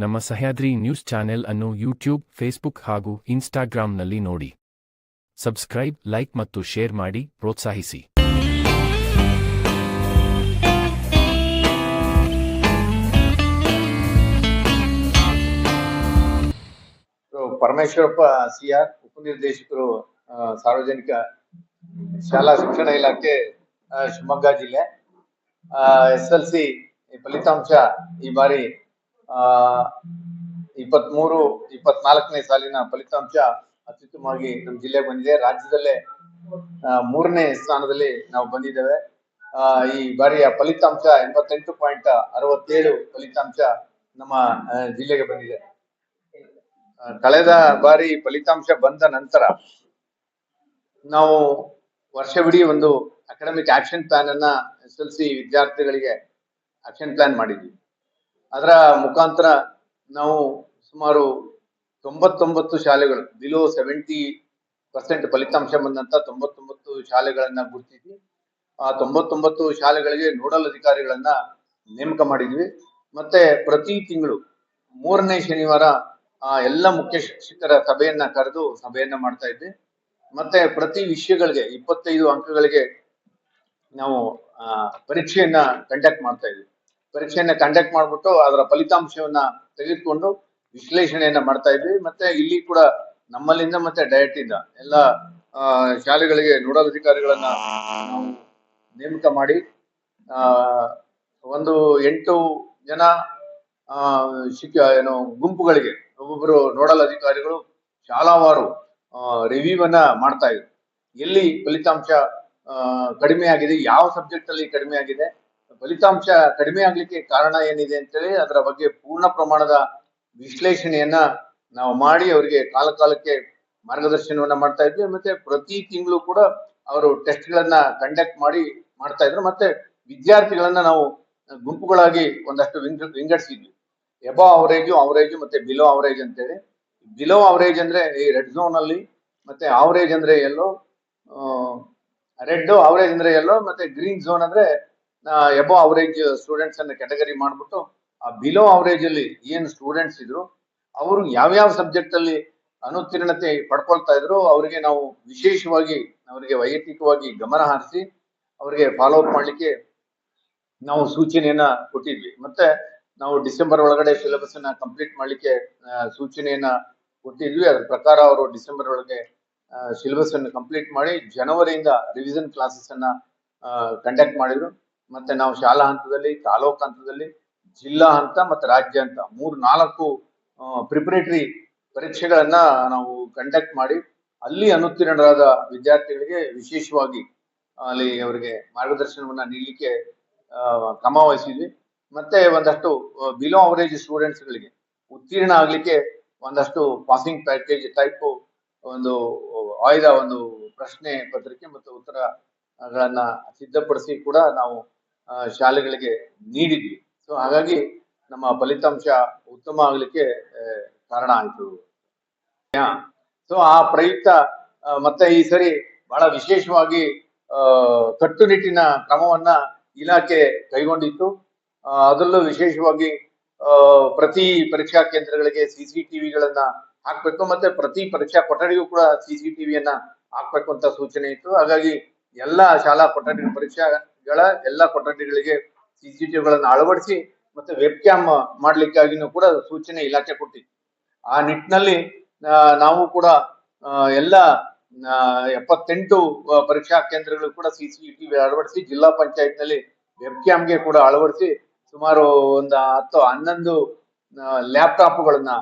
ನಮ್ಮ Sahyadri news channel ಅನ್ನು YouTube, Facebook ಹಾಗೂ ಇನ್ಸ್ಟಾಗ್ರಾಂನಲ್ಲಿ ನೋಡಿ. ಸಬ್ಸ್ಕ್ರೈಬ್, ಲೈಕ್ ಮತ್ತು ಶೇರ್ ಮಾಡಿ, ಪ್ರೋತ್ಸಾಹಿಸಿ. ಪರಮೇಶ್ವರಪ್ಪ ಸಿ ಆರ್, ಉಪನಿರ್ದೇಶಕರು ಸಾರ್ವಜನಿಕ ಶಾಲಾ ಶಿಕ್ಷಣ ಇಲಾಖೆ ಶಿವಮೊಗ್ಗ ಜಿಲ್ಲೆ. ಎಸ್ ಎಲ್ ಸಿ ಫಲಿತಾಂಶ ಈ ಬಾರಿ ಇಪ್ಪತ್ಮೂರು, ಇಪ್ಪತ್ನಾಲ್ಕನೇ ಸಾಲಿನ ಫಲಿತಾಂಶ ಅತ್ಯುತ್ತಮವಾಗಿ ನಮ್ಮ ಜಿಲ್ಲೆಗೆ ಬಂದಿದೆ. ರಾಜ್ಯದಲ್ಲೇ ಮೂರನೇ ಸ್ಥಾನದಲ್ಲಿ ನಾವು ಬಂದಿದ್ದೇವೆ. ಈ ಬಾರಿಯ ಫಲಿತಾಂಶ ಎಂಬತ್ತೆಂಟು ಪಾಯಿಂಟ್ ಅರವತ್ತೇಳು ಫಲಿತಾಂಶ ನಮ್ಮ ಜಿಲ್ಲೆಗೆ ಬಂದಿದೆ. ಕಳೆದ ಬಾರಿ ಫಲಿತಾಂಶ ಬಂದ ನಂತರ ನಾವು ವರ್ಷವಿಡೀ ಒಂದು ಅಕಾಡೆಮಿಕ್ ಆಕ್ಷನ್ ಪ್ಲಾನ್ ಅನ್ನ ಎಸ್ ಎಲ್ ಸಿ ವಿದ್ಯಾರ್ಥಿಗಳಿಗೆ ಆಕ್ಷನ್ ಪ್ಲಾನ್ ಮಾಡಿದ್ವಿ. ಅದರ ಮುಖಾಂತರ ನಾವು ಸುಮಾರು ತೊಂಬತ್ತೊಂಬತ್ತು ಶಾಲೆಗಳು ಬಿಲೋ ಸೆವೆಂಟಿ ಪರ್ಸೆಂಟ್ ಫಲಿತಾಂಶ ಬಂದಂತ ತೊಂಬತ್ತೊಂಬತ್ತು ಶಾಲೆಗಳನ್ನ ಗುರುತಿಸಿ, ಆ ತೊಂಬತ್ತೊಂಬತ್ತು ಶಾಲೆಗಳಿಗೆ ನೋಡಲ್ ಅಧಿಕಾರಿಗಳನ್ನ ನೇಮಕ ಮಾಡಿದ್ವಿ. ಮತ್ತೆ ಪ್ರತಿ ತಿಂಗಳು ಮೂರನೇ ಶನಿವಾರ, ಆ ಎಲ್ಲ ಮುಖ್ಯ ಶಿಕ್ಷಕರ ಸಭೆಯನ್ನ ಕರೆದು ಸಭೆಯನ್ನ ಮಾಡ್ತಾ ಇದ್ವಿ. ಮತ್ತೆ ಪ್ರತಿ ವಿಷಯಗಳಿಗೆ ಇಪ್ಪತ್ತೈದು ಅಂಕಗಳಿಗೆ ನಾವು ಪರೀಕ್ಷೆಯನ್ನ ಕಂಡಕ್ಟ್ ಮಾಡ್ತಾ ಇದ್ವಿ. ಪರೀಕ್ಷೆಯನ್ನ ಕಂಡಕ್ಟ್ ಮಾಡ್ಬಿಟ್ಟು ಅದರ ಫಲಿತಾಂಶವನ್ನ ತೆಗೆದುಕೊಂಡು ವಿಶ್ಲೇಷಣೆಯನ್ನ ಮಾಡ್ತಾ ಇದ್ವಿ. ಮತ್ತೆ ಇಲ್ಲಿ ಕೂಡ ನಮ್ಮಲ್ಲಿಂದ ಮತ್ತೆ ಡಯಟ್ ಇಂದ ಎಲ್ಲ ಶಾಲೆಗಳಿಗೆ ನೋಡಲ್ ಅಧಿಕಾರಿಗಳನ್ನ ನಾವು ನೇಮಕ ಮಾಡಿ ಒಂದು ಎಂಟು ಜನ ಶಿಕ್ಷ, ಏನು, ಗುಂಪುಗಳಿಗೆ ಒಬ್ಬೊಬ್ಬರು ನೋಡಲ್ ಅಧಿಕಾರಿಗಳು ಶಾಲಾವಾರು ರಿವ್ಯೂ ಅನ್ನ ಮಾಡ್ತಾ ಇದ್ರು. ಎಲ್ಲಿ ಫಲಿತಾಂಶ ಕಡಿಮೆ ಆಗಿದೆ ಯಾವ ಸಬ್ಜೆಕ್ಟ್ ಅಲ್ಲಿ ಕಡಿಮೆ ಆಗಿದೆ ಫಲಿತಾಂಶ ಕಡಿಮೆ ಆಗ್ಲಿಕ್ಕೆ ಕಾರಣ ಏನಿದೆ ಅಂತೇಳಿ ಅದರ ಬಗ್ಗೆ ಪೂರ್ಣ ಪ್ರಮಾಣದ ವಿಶ್ಲೇಷಣೆಯನ್ನ ನಾವು ಮಾಡಿ ಅವರಿಗೆ ಕಾಲ ಕಾಲಕ್ಕೆ ಮಾರ್ಗದರ್ಶನವನ್ನ ಮಾಡ್ತಾ ಇದ್ವಿ. ಮತ್ತೆ ಪ್ರತಿ ತಿಂಗಳು ಕೂಡ ಅವರು ಟೆಸ್ಟ್ ಗಳನ್ನ ಕಂಡಕ್ಟ್ ಮಾಡಿ ಮಾಡ್ತಾ ಇದ್ರು. ಮತ್ತೆ ವಿದ್ಯಾರ್ಥಿಗಳನ್ನ ನಾವು ಗುಂಪುಗಳಾಗಿ ಒಂದಷ್ಟು ವಿಂಗ್, ವಿಂಗಡಿಸಿದ್ವಿ. ಎಬೋ ಅವರೇಜು ಅವರೇಜು ಮತ್ತೆ ಬಿಲೋ ಅವರೇಜ್ ಅಂತೇಳಿ. ಬಿಲೋ ಅವರೇಜ್ ಅಂದ್ರೆ ಈ ರೆಡ್ ಝೋನ್ ಅಲ್ಲಿ, ಮತ್ತೆ ಅವರೇಜ್ ಅಂದ್ರೆ ಎಲ್ಲೋ ರೆಡ್ ಅವರೇಜ್ ಅಂದ್ರೆ ಎಲ್ಲೋ ಮತ್ತೆ ಗ್ರೀನ್ ಝೋನ್ ಅಂದ್ರೆ ಎಬೋ ಅವರೇಜ್ ಸ್ಟೂಡೆಂಟ್ಸ್ ಅನ್ನ ಕ್ಯಾಟಗರಿ ಮಾಡ್ಬಿಟ್ಟು, ಆ ಬಿಲೋ ಅವರೇಜ್ ಅಲ್ಲಿ ಏನ್ ಸ್ಟೂಡೆಂಟ್ಸ್ ಇದ್ರು, ಅವರು ಯಾವ್ಯಾವ ಸಬ್ಜೆಕ್ಟ್ ಅಲ್ಲಿ ಅನುತ್ತೀರ್ಣತೆ ಪಡ್ಕೊಳ್ತಾ ಇದ್ರು, ಅವರಿಗೆ ನಾವು ವಿಶೇಷವಾಗಿ ಅವರಿಗೆ ವೈಯಕ್ತಿಕವಾಗಿ ಗಮನ ಹರಿಸಿ, ಅವರಿಗೆ ಫಾಲೋ ಅಪ್ ಮಾಡ್ಲಿಕ್ಕೆ ನಾವು ಸೂಚನೆಯನ್ನ ಕೊಟ್ಟಿದ್ವಿ. ಮತ್ತೆ ನಾವು ಡಿಸೆಂಬರ್ ಒಳಗಡೆ ಸಿಲೆಬಸ್ ಅನ್ನ ಕಂಪ್ಲೀಟ್ ಮಾಡ್ಲಿಕ್ಕೆ ಸೂಚನೆಯನ್ನ ಕೊಟ್ಟಿದ್ವಿ. ಅದ್ರ ಪ್ರಕಾರ ಅವರು ಡಿಸೆಂಬರ್ ಒಳಗೆ ಸಿಲೆಬಸ್ ಅನ್ನು ಕಂಪ್ಲೀಟ್ ಮಾಡಿ, ಜನವರಿಯಿಂದ ರಿವಿಷನ್ ಕ್ಲಾಸಸ್ ಅನ್ನ ಕಂಡಕ್ಟ್ ಮಾಡಿದ್ರು. ಮತ್ತೆ ನಾವು ಶಾಲಾ ಹಂತದಲ್ಲಿ, ತಾಲೂಕು ಹಂತದಲ್ಲಿ, ಜಿಲ್ಲಾ ಹಂತ ಮತ್ತೆ ರಾಜ್ಯ ಹಂತ ಮೂರು ನಾಲ್ಕು ಪ್ರಿಪರೇಟರಿ ಪರೀಕ್ಷೆಗಳನ್ನ ನಾವು ಕಂಡಕ್ಟ್ ಮಾಡಿ ಅಲ್ಲಿ ಅನುತ್ತೀರ್ಣರಾದ ವಿದ್ಯಾರ್ಥಿಗಳಿಗೆ ವಿಶೇಷವಾಗಿ ಅಲ್ಲಿ ಅವರಿಗೆ ಮಾರ್ಗದರ್ಶನವನ್ನ ನೀಡಲಿಕ್ಕೆ ಕ್ರಮ ವಹಿಸಿದ್ವಿ. ಮತ್ತೆ ಒಂದಷ್ಟು ಬಿಲೋ ಅವರೇಜ್ ಸ್ಟೂಡೆಂಟ್ಸ್ ಗಳಿಗೆ ಉತ್ತೀರ್ಣ ಆಗಲಿಕ್ಕೆ ಒಂದಷ್ಟು ಪಾಸಿಂಗ್ ಪ್ಯಾಕೇಜ್ ಟೈಪ್ ಒಂದು, ಆಯ್ದ ಒಂದು ಪ್ರಶ್ನೆ ಪತ್ರಿಕೆ ಮತ್ತು ಉತ್ತರಗಳನ್ನ ಸಿದ್ಧಪಡಿಸಿ ಕೂಡ ನಾವು ಶಾಲೆಗಳಿಗೆ ನೀಡಿದ್ವಿ. ಸೊ ಹಾಗಾಗಿ ನಮ್ಮ ಫಲಿತಾಂಶ ಉತ್ತಮ ಆಗ್ಲಿಕ್ಕೆ ಕಾರಣ ಆಯಿತು. ಸೊ ಆ ಪ್ರಯುಕ್ತ ಮತ್ತೆ ಈ ಸರಿ ಬಹಳ ವಿಶೇಷವಾಗಿ ಕಟ್ಟುನಿಟ್ಟಿನ ಕ್ರಮವನ್ನ ಇಲಾಖೆ ಕೈಗೊಂಡಿತ್ತು. ಅದರಲ್ಲೂ ವಿಶೇಷವಾಗಿ ಪ್ರತಿ ಪರೀಕ್ಷಾ ಕೇಂದ್ರಗಳಿಗೆ ಸಿ ಸಿ ಟಿವಿಗಳನ್ನ ಹಾಕ್ಬೇಕು, ಮತ್ತೆ ಪ್ರತಿ ಪರೀಕ್ಷಾ ಕೊಠಡಿಗೂ ಕೂಡ ಸಿ ಸಿ ಟಿವಿಯನ್ನ ಹಾಕ್ಬೇಕು ಅಂತ ಸೂಚನೆ ಇತ್ತು. ಹಾಗಾಗಿ ಎಲ್ಲಾ ಶಾಲಾ ಕೊಠಡಿ ಪರೀಕ್ಷಾಗಳ ಎಲ್ಲಾ ಕೊಠಡಿಗಳಿಗೆ ಸಿಸಿಟಿವಿಗಳನ್ನು ಅಳವಡಿಸಿ ಮತ್ತೆ ವೆಬ್ ಕ್ಯಾಮ್ ಮಾಡ್ಲಿಕ್ಕಾಗಿನೂ ಕೂಡ ಸೂಚನೆ ಇಲಾಖೆ ಕೊಟ್ಟಿತ್ತು ಆ ನಿಟ್ಟಿನಲ್ಲಿ ನಾವು ಕೂಡ ಎಲ್ಲ ಎಪ್ಪತ್ತೆಂಟು ಪರೀಕ್ಷಾ ಕೇಂದ್ರಗಳು ಕೂಡ ಸಿಸಿಟಿವಿ ಅಳವಡಿಸಿ ಜಿಲ್ಲಾ ಪಂಚಾಯತ್ನಲ್ಲಿ ವೆಬ್ ಕ್ಯಾಮ್ಗೆ ಕೂಡ ಅಳವಡಿಸಿ ಸುಮಾರು ಒಂದು ಹತ್ತು, ಹನ್ನೊಂದು ಲ್ಯಾಪ್ಟಾಪ್ಗಳನ್ನ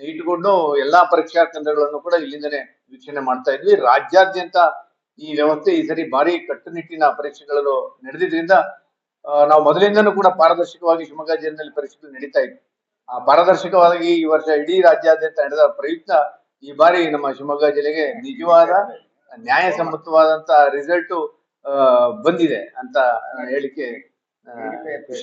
ಇಟ್ಕೊಂಡು ಎಲ್ಲಾ ಪರೀಕ್ಷಾ ಕೇಂದ್ರಗಳನ್ನು ಕೂಡ ಇಲ್ಲಿಂದನೇ ವೀಕ್ಷಣೆ ಮಾಡ್ತಾ ಇದ್ವಿ. ರಾಜ್ಯಾದ್ಯಂತ ಈ ವ್ಯವಸ್ಥೆ ಈ ಸರಿ ಭಾರಿ ಕಟ್ಟುನಿಟ್ಟಿನ ಪರೀಕ್ಷೆಗಳು ನಡೆದಿದ್ರಿಂದ ನಾವು ಮೊದಲಿಂದನೂ ಕೂಡ ಪಾರದರ್ಶಕವಾಗಿ ಶಿವಮೊಗ್ಗ ಜಿಲ್ಲೆಯಲ್ಲಿ ಪರೀಕ್ಷೆಗಳು ನಡೀತಾ ಇದ್ವಿ ಆ, ಪಾರದರ್ಶಕವಾಗಿ ಈ ವರ್ಷ ಇಡೀ ರಾಜ್ಯಾದ್ಯಂತ ನಡೆದ ಪ್ರಯುಕ್ತ ಈ ಬಾರಿ ನಮ್ಮ ಶಿವಮೊಗ್ಗ ಜಿಲ್ಲೆಗೆ ನಿಜವಾದ, ನ್ಯಾಯಸಮ್ಮತವಾದಂತ ರಿಸಲ್ಟ್ ಬಂದಿದೆ ಅಂತ ಹೇಳಿಕೆ ಆಗುತ್ತೆ.